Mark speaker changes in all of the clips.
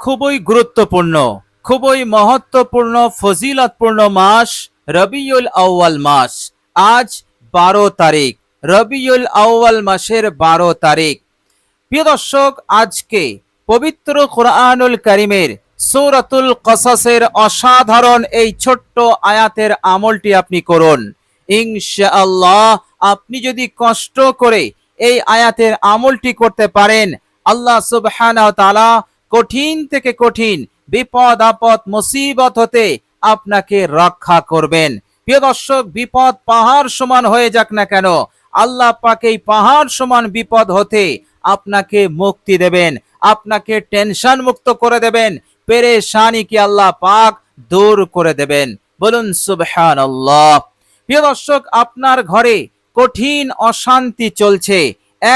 Speaker 1: খুবই গুরুত্বপূর্ণ, খুবই মহত্বপূর্ণ, ফজিলতপূর্ণ মাস রবিউল আউয়াল মাস। আজ বারো তারিখ, রবিউল আউয়াল মাসের বারো তারিখ। প্রিয় দর্শক, আজকে পবিত্র কোরআনুল করিমের সূরাতুল কসাসের অসাধারণ এই ছোট্ট আয়াতের আমলটি আপনি করুন। ইনশাআল্লাহ, আপনি যদি কষ্ট করে এই আয়াতের আমলটি করতে পারেন, আল্লাহ সুবহানাহু কঠিন থেকে কঠিন, বিপদ, আপদ, মুসিবত হতে আপনাকে রক্ষা করবেন। প্রিয় দর্শক, বিপদ পাহাড় সমান হয়ে যাক না কেন, আল্লাহ পাক এই পাহাড় সমান বিপদ হতে আপনাকে মুক্তি দেবেন, আপনাকে টেনশন মুক্ত করে দেবেন, পেরেশানি কি আল্লাহ পাক দূর করে দেবেন। বলুন, সুবহানাল্লাহ। প্রিয় দর্শক, আপনার ঘরে কঠিন অশান্তি চলছে,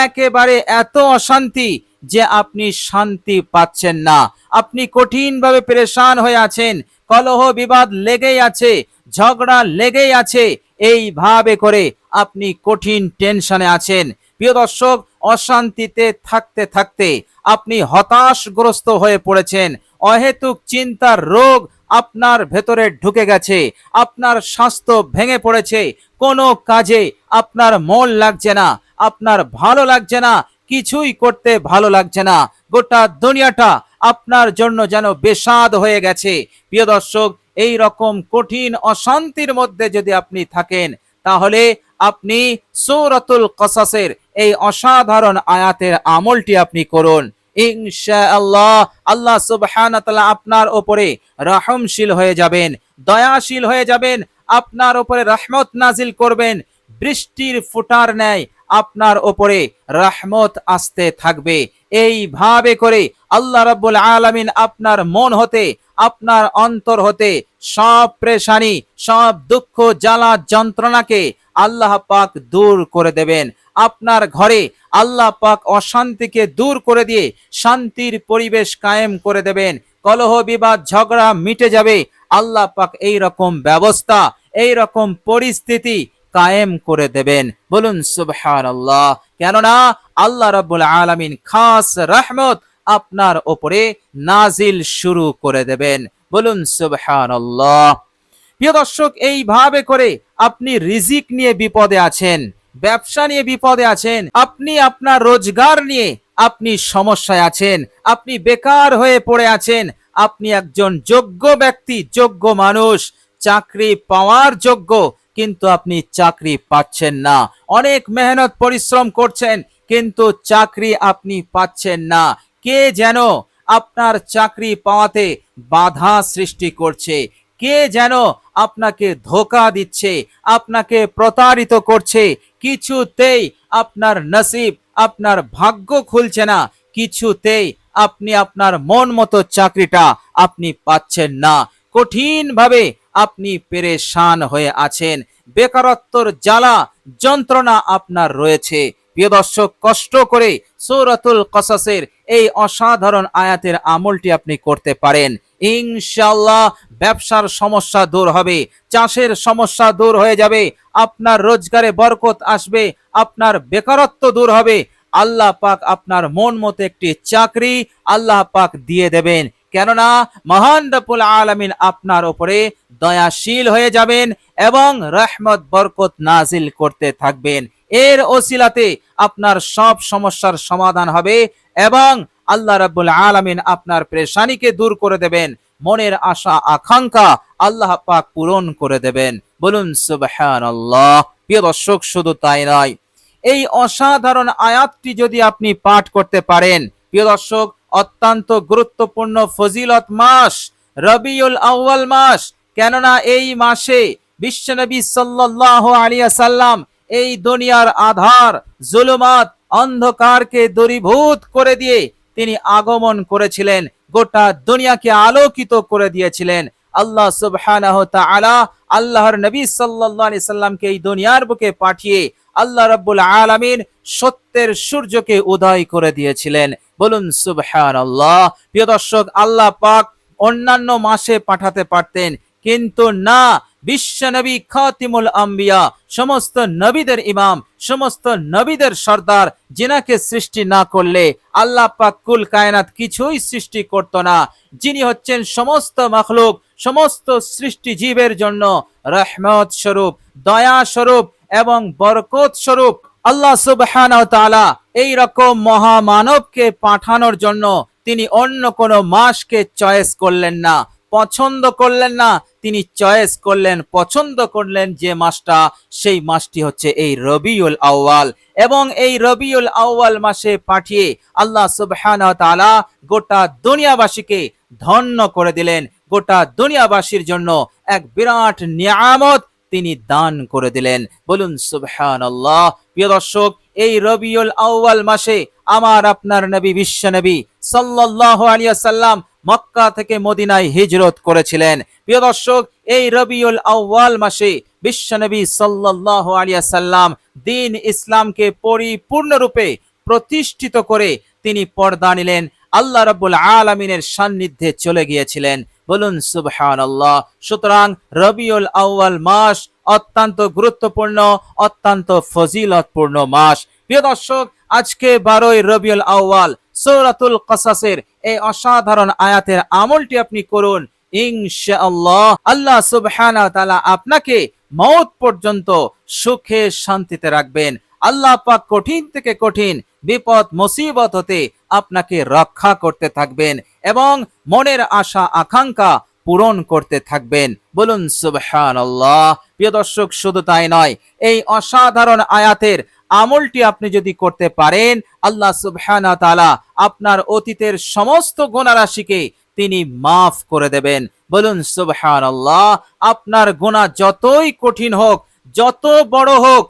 Speaker 1: একেবারে এত অশান্তি যে আপনি শান্তি পাচ্ছেন না। আপনি কঠিনভাবে পেরেশান হয়ে আছেন, কলহ বিবাদ লেগেই আছে, ঝগড়া লেগেই আছে, এইভাবে করে আপনি কঠিন টেনশনে আছেন। প্রিয় দর্শক, অশান্তিতে থাকতে থাকতে আপনি হতাশগ্রস্ত হয়ে পড়েছেন। অহেতুক চিন্তার রোগ আপনার ভেতরে ঢুকে গেছে, আপনার স্বাস্থ্য ভেঙে পড়েছে, কোনো কাজে আপনার মন লাগছে না, আপনার ভালো লাগছে না কিছুই করতে ভালো লাগছে না। গোটা দুনিয়াটা আপনার জন্য যেন বেসাদ হয়ে গেছে। প্রিয় দর্শক এই রকম কঠিন অশান্তির মধ্যে যদি আপনি থাকেন, তাহলে আপনি সূরাতুল কসাসের এই অসাধারণ আয়াতের আমলটি আপনি করুন। ইনশাআল্লাহ, আল্লাহ তাআলা আপনার উপরে রহমশীল হয়ে যাবেন, দয়াশীল হয়ে যাবেন, আপনার উপরে রহমত নাজিল করবেন, বৃষ্টির ফুটার ন্যায় আপনার ওপরে রহমত আসতে থাকবে। এইভাবে করে আল্লাহ রাব্বুল আলামিন আপনার মন হতে, আপনার অন্তর হতে সব প্রেশানি, সব দুঃখ, জ্বালা, যন্ত্রণাকে আল্লাহ পাক দূর করে দেবেন। আপনার ঘরে আল্লাহ পাক অশান্তিকে দূর করে দিয়ে শান্তির পরিবেশ কায়েম করে দেবেন। কলহ, বিবাদ, ঝগড়া মিটে যাবে। আল্লাহ পাক এই রকম ব্যবস্থা এই রকম পরিস্থিতি কায়েম করে দেবেন। বলুন সুবহান আল্লাহ কেননা আল্লাহ রাব্বুল আলামিন খাস রহমত আপনার ওপরে নাজিল শুরু করে দেবেন। বলুন, সুবহানাল্লাহ। প্রিয় দর্শক, এইভাবে করে আপনি রিজিক নিয়ে বিপদে আছেন, ব্যবসা নিয়ে বিপদে আছেন, আপনি আপনার রোজগার নিয়ে আপনি সমস্যায় আছেন, আপনি বেকার হয়ে পড়ে আছেন, আপনি একজন যোগ্য ব্যক্তি, যোগ্য মানুষ, চাকরি পাওয়ার যোগ্য কিন্তু আপনি চাকরি পাচ্ছেন না। অনেক মেহনত পরিশ্রম করছেন, কিন্তু চাকরি আপনি পাচ্ছেন না। কে যেন আপনার চাকরি পাওয়াতে বাধা সৃষ্টি করছে। কে যেন আপনাকে ধোকা দিচ্ছে, আপনাকে প্রতারিত করছে। কিছুতেই আপনার নসিব, আপনার ভাগ্য খুলছে না। কিছুতেই আপনি আপনার মন মতো চাকরিটা আপনি পাচ্ছেন না। কঠিন ভাবে আপনি পেরেশান হয়ে আছেন। বেকারত্বর জ্বালা, যন্ত্রণা আপনার রয়েছে। প্রিয় দর্শক, কষ্ট করে সৌরাতুল কসাসের এই অসাধারণ আয়াতের আমলটি আপনি করতে পারেন। ইনশাল্লাহ ব্যবসার সমস্যা দূর হবে, চাষের সমস্যা দূর হয়ে যাবে, আপনার রোজগারে বরকত আসবে, আপনার বেকারত্ব দূর হবে। আল্লাহ পাক আপনার মন মতো একটি চাকরি আল্লাহ পাক দিয়ে দেবেন। কেননা, মহান রব্বুল আলামিন আপনার উপরে দয়াশীল হয়ে যাবেন এবং রহমত, বরকত নাজিল করতে থাকবেন। এর ওসিলাতে আপনার সব সমস্যার সমাধান হবে এবং আল্লাহ রাব্বুল আলামিন আপনার পেরেশানিকে দূর করে দেবেন। মনের আশা, আকাঙ্ক্ষা আল্লাহ পাক পূরণ করে দেবেন। বলুন, সুবহানাল্লাহ। প্রিয় দর্শক, শুধু তাই নয়, এই অসাধারণ আয়াতটি যদি আপনি পাঠ করতে পারেন, প্রিয় দর্শক, অত্যন্ত গুরুত্বপূর্ণ ফজিলত মাস, রবিউল আউয়াল মাস কেননা এই মাসে বিশ্বনবী সাল্লাল্লাহু আলাইহি সাল্লাম এই দুনিয়ার আধার, জুলুমাত, অন্ধকারকে দূরীভূত করে দিয়ে তিনি আগমন করেছিলেন, গোটা দুনিয়াকে আলোকিত করে দিয়েছিলেন। আল্লাহ সুবহানাহু তাআলা আল্লাহর নবী সাল্লাল্লাহু আলাইহি সাল্লামকে এই দুনিয়ার বুকে পাঠিয়ে আল্লাহ রাব্বুল আলামিন সত্যের সূর্যকে উদয় করে দিয়েছিলেন। বলুন সুবহানাল্লাহ। প্রিয় দর্শক, আল্লাহ পাক অন্যান্য মাসে পাঠাতে পারতেন কিন্তু না, বিশ্ব নবী খাতিমুল আম্বিয়া, সমস্ত নবীদের ইমাম, সমস্ত নবীদের সর্দার, যিনাকে সৃষ্টি না করলে আল্লাহ পাক কুল কায়নাত কিছুই সৃষ্টি করত না। যিনি হচ্ছেন সমস্ত মখলুক, সমস্ত সৃষ্টি জীবের জন্য রহমত স্বরূপ, দয়া স্বরূপ এবং বরকত স্বরূপ আল্লাহ সুবহানাহু ওয়া তাআলা এই রকম মহামানবকে পাঠানোর জন্য তিনি অন্য কোনো মাসকে চয়েস করলেন না, পছন্দ করলেন না তিনি চয়েস করলেন, পছন্দ করলেন যে মাসটা, সেই মাসটি হচ্ছে এই রবিউল আউয়াল। এবং এই রবিউল আউয়াল মাসে পাঠিয়ে আল্লাহ সুবহানাহু ওয়া গোটা দুনিয়াবাসীকে ধন্য করে দিলেন। গোটা দুনিয়াবাসীর জন্য এক বিরাট নিয়ামত তিনি দান করে দিলেন। বলুন, সুবহানাল্লাহ। প্রিয় দর্শক, এই রবিউল আউয়াল মাসে আমার আপনার নবী, বিশ্ব নবী সাল্লাল্লাহু আলাইহি সাল্লাম মক্কা থেকে মদিনায় হিজরত করেছিলেন। প্রিয় দর্শক, এই রবিউল আউয়াল মাসে বিশ্বনবী সাল্লাল্লাহু আলাইহি সাল্লাম দিন ইসলামকে পরিপূর্ণরূপে প্রতিষ্ঠিত করে তিনি পর্দা নিলেন। আল্লাহ রাব্বুল আলামিনের সান্নিধ্যে চলে গিয়েছিলেন। বলুন, সুবহানাল্লাহ। সুতরাং রবিউল আউয়াল মাস অত্যন্ত গুরুত্বপূর্ণ, অত্যন্ত ফজিলতপূর্ণ মাস। প্রিয় দর্শক, আজকে বারোই রবিউল আউয়াল সৌরাতুল কসাসের এই অসাধারণ আয়াতের আমলটি আপনি করুন। ইনশাআল্লাহ আল্লাহ আপনাকে মৌত পর্যন্ত সুখে শান্তিতে রাখবেন। আল্লাহ পাক কঠিন থেকে কঠিন বিপদ, মুসিবত হতে আপনাকে রক্ষা করতে থাকবেন এবং মনের আশা, আকাঙ্ক্ষা পূরণ করতে থাকবেন। বলুন সুবহানাল্লাহ। প্রিয় দর্শক, শুধু তাই নয়, এই অসাধারণ আয়াতের আমলটি আপনি যদি করতে পারেন, আল্লাহ সুবহানাহু ওয়া তাআলা আপনার অতীতের সমস্ত গুণারাশিকে তিনি মাফ করে দেবেন। বলুন, সুবহানাল্লাহ, আপনার গুনাহ যতই কঠিন হোক, যত বড় হোক,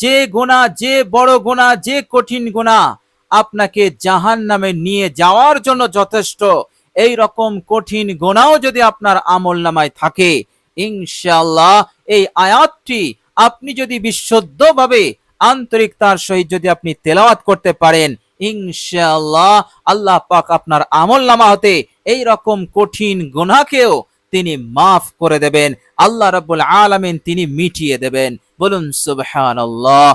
Speaker 1: যে গুনাহ, যে বড় গুনাহ, যে কঠিন গুনাহ আপনাকে জাহান নামে নিয়ে যাওয়ার জন্য যথেষ্ট। এই রকম কঠিন গুনাহও যদি আপনার আমল নামায় থাকে ইনশাআল্লাহ, এই আয়াতটি আপনি যদি বিশুদ্ধভাবে আন্তরিকতার সহিত যদি আপনি তেলাওয়াত করতে পারেন ইনশাল্লাহ আল্লাহ পাক আপনার আমল নামা হতে এই রকম কঠিন গুনাহকেও তিনি মাফ করে দেবেন। আল্লাহ রাব্বুল আলামিন তিনি মিটিয়ে দেবেন। বলুন, সুবহানাল্লাহ।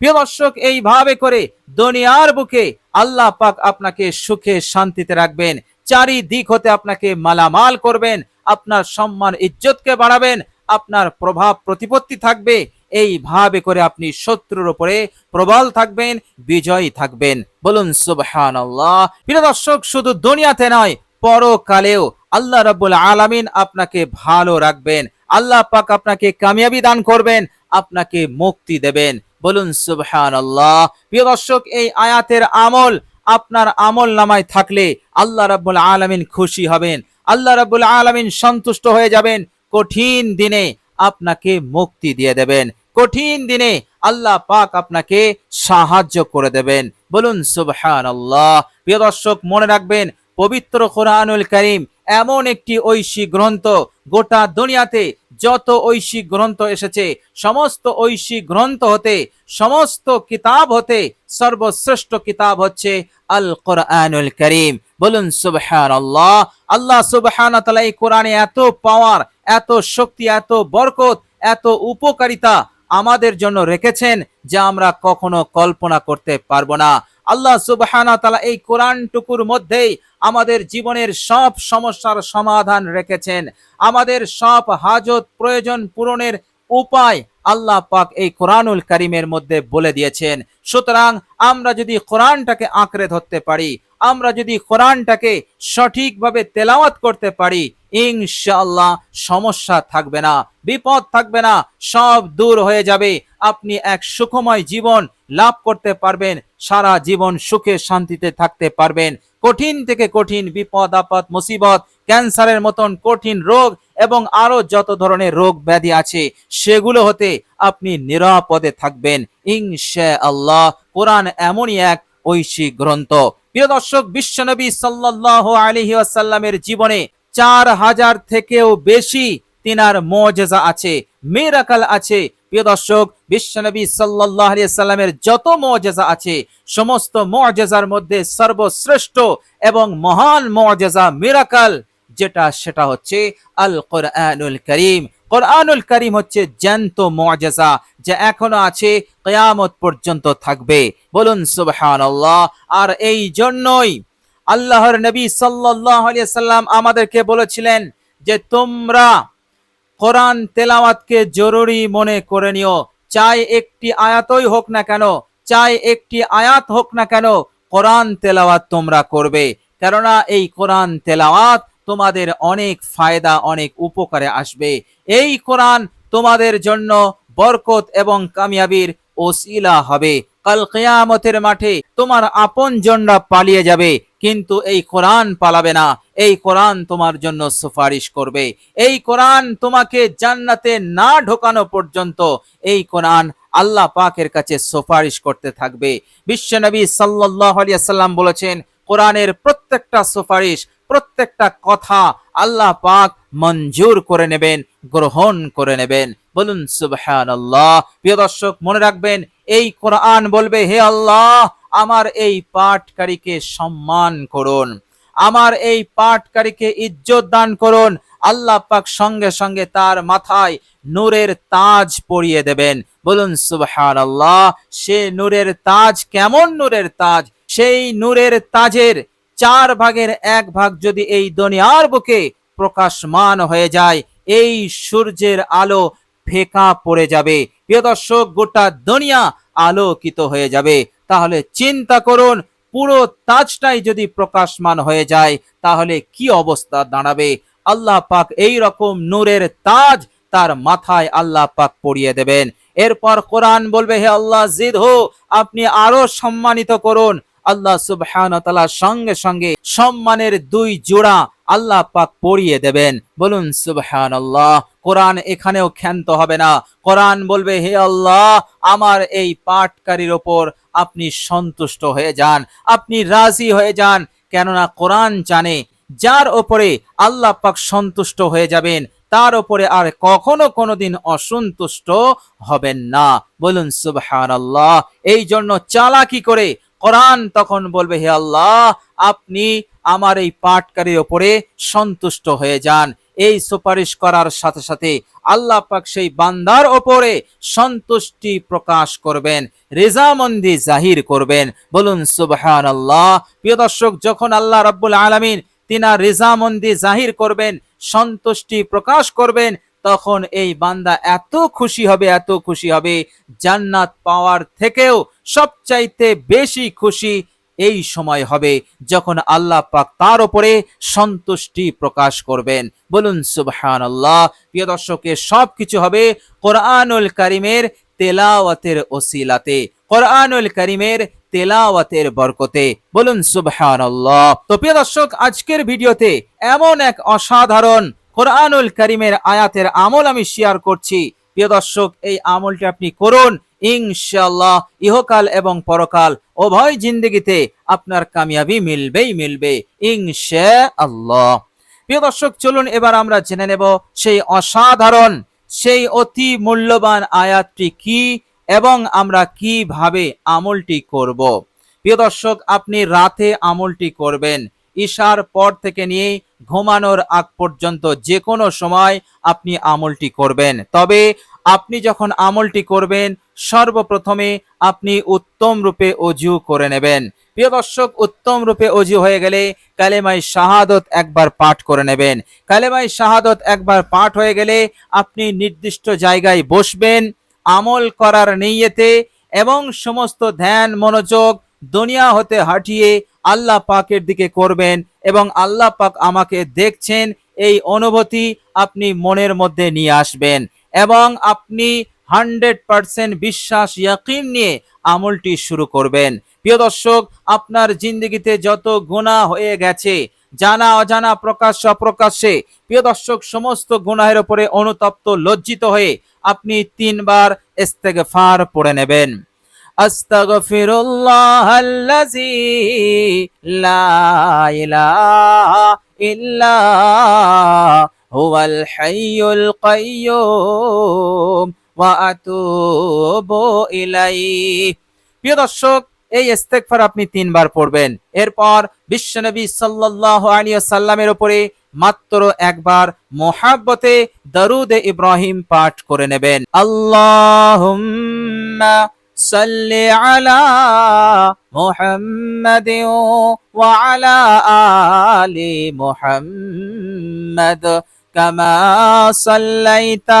Speaker 1: প্রিয় দর্শক, এইভাবে করে দুনিয়ার বুকে আল্লাহ পাক আপনাকে সুখে শান্তিতে রাখবেন। চারিদিক হতে আপনাকে মালামাল করবেন, আপনার সম্মান, ইজ্জতকে বাড়াবেন, আপনার প্রভাব প্রতিপত্তি থাকবে এইভাবে করে আপনি শত্রুর উপরে প্রবল থাকবেন, বিজয়ী থাকবেন। বলুন, সুবহানাল্লাহ। প্রিয় দর্শক, শুধু দুনিয়াতে নয়, পরকালেও আল্লাহ রাব্বুল আলামিন আপনাকে ভালো রাখবেন। আল্লাহ পাক আপনাকে কামিয়াবি দান করবেন, আপনাকে মুক্তি দেবেন। বলুন, সুবহানাল্লাহ। প্রিয় দর্শক, এই আয়াতের আমল আপনার আমল নামায় থাকলে আল্লাহ রাব্বুল আলমিন খুশি হবেন। আল্লাহ রাব্বুল আলমিন সন্তুষ্ট হয়ে যাবেন। কঠিন দিনে আপনাকে মুক্তি দিয়ে দেবেন। কঠিন দিনে আল্লাহ পাক আপনাকে সাহায্য করে দেবেন। বলুন সুবহান আল্লাহ প্রিয় দর্শক, মনে রাখবেন, পবিত্র কোরআনুল করিম এমন একটি ঐশী গ্রন্থ। গোটা দুনিয়াতে যত ঐশী গ্রন্থ এসেছে, সমস্ত ঐশী গ্রন্থ হতে, সমস্ত কিতাব হতে, সর্বশ্রেষ্ঠ কিতাব হচ্ছে আল কোরআনুল করিম। বলুন, সুবহানাল্লাহ। আল্লাহ আল্লাহ ওয়া তাআলা এই কোরআনে এত পাওয়ার, এত শক্তি, এত বরকত, এত উপকারিতা আমাদের জন্য রেখেছেন যা আমরা কখনো কল্পনা করতে পারব না। আল্লাহ সুবহানা তালা এই কোরআন টুকুর মধ্যেই আমাদের জীবনের সব সমস্যার সমাধান রেখেছেন। আমাদের সব হাজত প্রয়োজন পূরণের উপায় আল্লাহ পাক এই কোরআনুল করিমের মধ্যে বলে দিয়েছেন। সুতরাং আমরা যদি কোরআনটাকে আঁকড়ে ধরতে পারি, আমরা যদি কোরআনটাকে সঠিকভাবে তেলাওয়াত করতে পারি ইনশাআল্লাহ সমস্যা থাকবে না, বিপদ থাকবে না, সব দূর হয়ে যাবে। আপনি এক সুখময় জীবন লাভ করতে পারবেন, সারা জীবন সুখে শান্তিতে থাকতে পারবেন। কঠিন থেকে কঠিন বিপদ, আপদ, মুসিবত, ক্যান্সারের মতন কঠিন রোগ এবং আরও যত ধরনের রোগ ব্যাধি আছে, সেগুলো হতে আপনি নিরাপদে থাকবেন। ইনশা আল্লাহ কোরআন এমনই এক ঐশী গ্রন্থ। প্রিয় দর্শক, বিশ্বনবী সাল্লাল্লাহু আলহি আসাল্লামের জীবনে চার হাজার থেকেও বেশি তিনার মজেজা আছে, মিরাকাল আছে। প্রিয় দর্শক, বিশ্বনবী সাল্লামের যত মজেজা আছে, সমস্ত মজেজার মধ্যে সর্বশ্রেষ্ঠ এবং মহান মজেজা মিরাকাল, যেটা সেটা হচ্ছে আল কোরআনুল করিম। কোরআনুল করিম হচ্ছে জ্যান্ত মুআজিজা যা এখনও আছে, কিয়ামত পর্যন্ত থাকবে। বলুন সুবহানাল্লাহ, আর এই জন্যই আল্লাহর নবী সাল্লাম আমাদেরকে বলেছিলেন যে তোমরা কোরআন তেলাওয়াতকে জরুরি মনে করে নিও। চাই একটি আয়াতই হোক না কেন, চাই একটি আয়াত হোক না কেন, কোরআন তেলাওয়াত তোমরা করবে। কেননা এই কোরআন তেলাওয়াত তোমাদের অনেক ফায়দা, অনেক উপকারে আসবে। এই কোরআন তোমাদের জন্য বরকত এবং কামিয়াবির ওসিলা হবে। কাল কিয়ামতের মাঠে তোমার আপন জনরা পালিয়ে যাবে। কিন্তু এই কোরআন পালাবে না। এই কোরআন তোমার জন্য সুপারিশ করবে। এই কোরআন তোমাকে জান্নাতে না ঢোকানো পর্যন্ত এই কোরআন আল্লাহ পাকের কাছে সুপারিশ করতে থাকবে। বিশ্বনবী আলাইহি সাল্লাম বলেছেন, কোরআনের প্রত্যেকটা সুপারিশ, প্রত্যেকটা কথা আল্লাহ পাক মঞ্জুর করে নেবেন, গ্রহণ করে নেবেন। বলুন, সুবহানাল্লাহ। প্রিয় দর্শক, মনে রাখবেন, এই কোরআন বলবে, হে আল্লাহ আমার এই পাঠকারীকে সম্মান করুন। আমার এই পাঠকারীকে ইজ্জত দান করুন। আল্লাহ পাক সঙ্গে সঙ্গে তার মাথায় নূরের তাজ পরিয়ে দেবেন। বলুন সুবহান আল্লাহ সে নূরের তাজ কেমন নূরের তাজ? সেই নূরের তাজের চার ভাগের এক ভাগ যদি এই দুনিয়ার বুকে প্রকাশমান হয়ে যায়, এই সূর্যের আলো ফেকা পড়ে যাবে। প্রিয় দর্শক, গোটা দুনিয়া আলোকিত হয়ে যাবে। তাহলে চিন্তা করুন, পুরো তাজটাই যদি প্রকাশমান হয়ে যায়, তাহলে কি অবস্থা দাঁড়াবে? আল্লাহ পাক এই রকম নূরের তাজ তার মাথায় আল্লাহ পাক পরিয়ে দেবেন। এরপর কোরআন বলবে, হে আল্লাহ জিদ হো আপনি আরও সম্মানিত করুন। আল্লাহ সুবহান সঙ্গে সঙ্গে সম্মানের দুই জোড়া আল্লাহ পাক পরিয়ে দেবেন। বলুন সুবহান আল্লাহ কোরআন এখানেও ক্ষান্ত হবে না। কোরআন বলবে, হে আল্লাহ, আমার এই পাঠকারীর ওপর আপনি সন্তুষ্ট হয়ে যান, আপনি রাজি হয়ে যান। কেননা কোরআন জানে যার ওপরে আল্লাহ পাক সন্তুষ্ট হয়ে যাবেন, তার ওপরে আর কখনো কোনোদিন অসন্তুষ্ট হবেন না। বলুন সুবহান আল্লাহ এই জন্য চালাকি করে কোরআন তখন বলবে, হে আল্লাহ, আপনি আমার এই পাঠকারীর ওপরে সন্তুষ্ট হয়ে যান। এই সুপারিশ করার সাথে সাথে আল্লাহ পাক সেই বান্দার ওপরে সন্তুষ্টি প্রকাশ করবেন, রেজামন্দি জাহির করবেন। বলুন সুবহান আল্লাহ প্রিয় দর্শক, যখন আল্লাহ রাব্বুল আলামিন তিনা রেজামন্দি জাহির করবেন, সন্তুষ্টি প্রকাশ করবেন, তখন এই বান্দা এত খুশি হবে, এত খুশি হবে। জান্নাত পাওয়ার থেকেও সবচাইতে বেশি খুশি এই সময় হবে যখন আল্লাহ পাক তার উপরে সন্তুষ্টি প্রকাশ করবেন। বলুন সুবহান আল্লাহ প্রিয় দর্শকে সব কিছু হবে কোরআনুল কারিমের তেলাওয়াতের ওসিলাতে, কোরআনুল কারিমের তেলাওয়াতের বরকতে। বলুন সুবহান আল্লাহ তো প্রিয় দর্শক, আজকের ভিডিওতে এমন এক অসাধারণ কোরআনুল কারিমের আয়াতের আমল আমি শেয়ার করছি। প্রিয় দর্শক, এই আমলটি আপনি করুন ইনশাআল্লাহ, ইহকাল এবং পরকাল উভয় জিন্দগিতে আপনার কামিয়াবি মিলবেই মিলবে ইনশা আল্লাহ প্রিয় দর্শক, চলুন এবার আমরা জেনে নেব সেই অসাধারণ, সেই অতি মূল্যবান আয়াতটি কি এবং আমরা কীভাবে আমলটি করব। প্রিয় দর্শক, আপনি রাতে আমলটি করবেন, ঈশার পর থেকে নিয়ে ঘুমানোর আগ পর্যন্ত যে কোনো সময় আপনি আমলটি করবেন। তবে আপনি যখন আমলটি করবেন সর্বপ্রথমে আপনি উত্তম রূপে অজু করে নেবেন। প্রিয় দর্শক, উত্তম রূপে অজু হয়ে গেলে কালেমাই শাহাদত একবার পাঠ করে নেবেন। কালেমাই শাহাদত একবার পাঠ হয়ে গেলে আপনি নির্দিষ্ট জায়গায় বসবেন, আমল করার নিয়তে এবং সমস্ত ধ্যান, মনোযোগ দুনিয়া হতে হাঁটিয়ে আল্লাহ পাকের দিকে করবেন এবং আল্লাহ পাক আমাকে দেখছেন, এই অনুভূতি আপনি মনের মধ্যে নিয়ে আসবেন এবং আপনি হান্ড্রেড পার্সেন্ট বিশ্বাস, ইয়াকিন নিয়ে আমলটি শুরু করবেন। প্রিয় দর্শক, আপনার জিন্দগিতে যত গুণা হয়ে গেছে, জানা, অজানা, প্রকাশ্য, অপ্রকাশ্যে, প্রিয় দর্শক, সমস্ত গুনাহের উপরে অনুতপ্ত, লজ্জিত হয়ে আপনি তিনবার ইস্তেগফার পড়ে নেবেন। আস্তাগফিরুল্লাহ আল্লাযী লা ইলাহা ইল্লা হুয়াল হাইয়ুল ইলাইহি প্রিয় দর্শক, এই ইস্তেগফার আপনি তিনবার পড়বেন। এরপর বিশ্বনবী সাল্লাল্লাহু আলাইহি সাল্লামের উপরে মাত্র একবার মোহাব্বতে দরুদে ইব্রাহিম পাঠ করে নেবেন। আল্লাহুম্মা সাল্লি আলা মুহাম্মাদিন ওয়া আলা আলি মুহাম্মাদ কামা সাল্লাইতা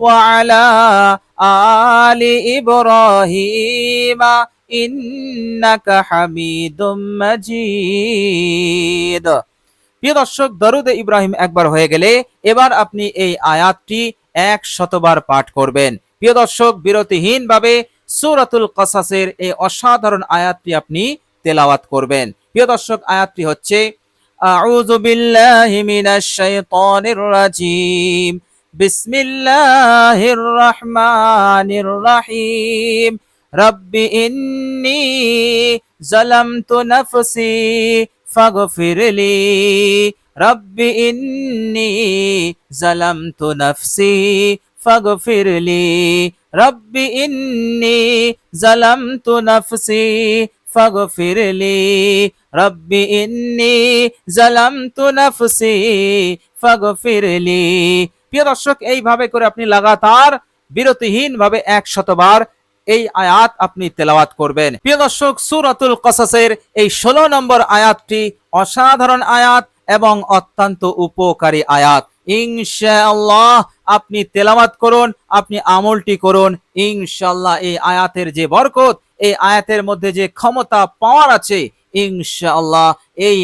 Speaker 1: وعلى آل إبراهيم إنك حميد مجيد প্রিয় দর্শক দরুদে ইব্রাহিম একবার হয়ে গেলে এবার আপনি এই আয়াতটি এক শতবার পাঠ করবেন প্রিয় দর্শক বিরতিহীন ভাবে সূরাতুল কসাসের এই অসাধারণ আয়াতটি আপনি তেলাওয়াত করবেন প্রিয় দর্শক আয়াতটি হচ্ছে আউযু বিল্লাহি মিনাশ শাইতানির রাজিম بسم الله الرحمن الرحيم رب إني ظلمت نفسي فاغفر لي رب إني ظلمت نفسي فاغفر لي رب إني ظلمت نفسي فاغفر لي رب إني ظلمت نفسي فاغفر لي প্রিয় দর্শক, এইভাবে করে আপনি লাগাতার বিরতিহীন ভাবে এক শতবার এই আয়াত আপনি তেলাওয়াত করবেন। প্রিয় দর্শক, সূরাতুল কসাসের এই ষোলো নম্বর আয়াতটি অসাধারণ আয়াত এবং অত্যন্ত উপকারী আয়াত। ইনশাআল্লাহ আপনি তেলাওয়াত করুন, আপনি আমলটি করুন। ইনশাআল্লাহ এই আয়াতের যে বরকত, এই আয়াতের মধ্যে যে ক্ষমতা, পাওয়ার আছে, ইনশাআল্লাহ এই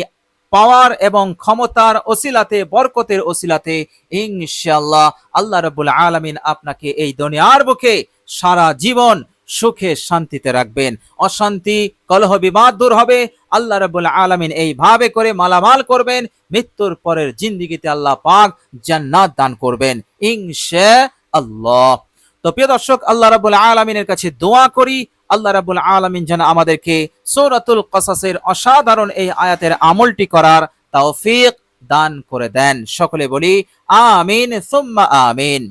Speaker 1: পাওয়ার এবং ক্ষমতার ওসিলাতে, বরকতের ওসিলাতে ইনশাআল্লাহ আল্লাহ রাব্বুল আলামিন আপনাকে এই দুনিয়ার বুকে সারা জীবন সুখে শান্তিতে রাখবেন। অশান্তি, কলহ, বিবাদ দূর হবে। আল্লাহ রাব্বুল আলামিন এইভাবে করে মালামাল করবেন। মৃত্যুর পরের জিন্দিগিতে আল্লাহ পাক জান্নাত দান করবেন ইনশা আল্লাহ তো প্রিয় দর্শক, আল্লাহ রাব্বুল আলামিনের কাছে দোয়া করি। আল্লাহ রাব্বুল আলামিন যেন আমাদেরকে সূরাতুল কসাসের অসাধারণ এই আয়াতের আমলটি করার তৌফিক দান করে দেন। সকলে বলি, আমিন, সুম্মা আমিন।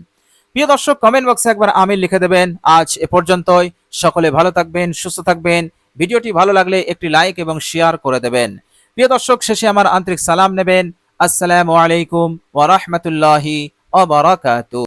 Speaker 1: প্রিয় দর্শক কমেন্ট বক্সে একবার আমিন লিখে দেবেন। আজ এ পর্যন্তই। সকলে ভালো থাকবেন, সুস্থ থাকবেন। ভিডিওটি ভালো লাগলে একটি লাইক এবং শেয়ার করে দেবেন। প্রিয় দর্শক, শেষে আমার আন্তরিক সালাম নেবেন। আসসালামু আলাইকুম ওয়া বারাকাতুহু।